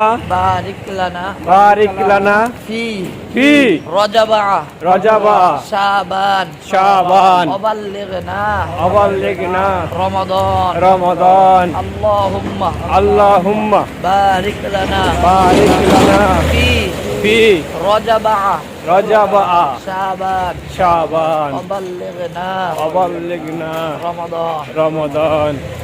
بارك لنا بارك لنا في في رجب رجب شعبان شعبان وبلغنا وبلغنا رمضان رمضان اللهم اللهم بارك لنا بارك لنا في في رجب رجب شعبان شعبان وبلغنا وبلغنا رمضان رمضان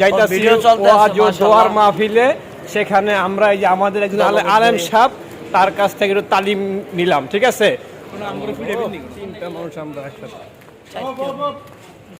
যাইতাছি। দোয়ার মাহফিলে সেখানে আমরা এই যে আমাদের একজন আলেম সাহেব তার কাছ থেকে একটু তালিম নিলাম ঠিক আছে তিনটা মানুষ আমরা।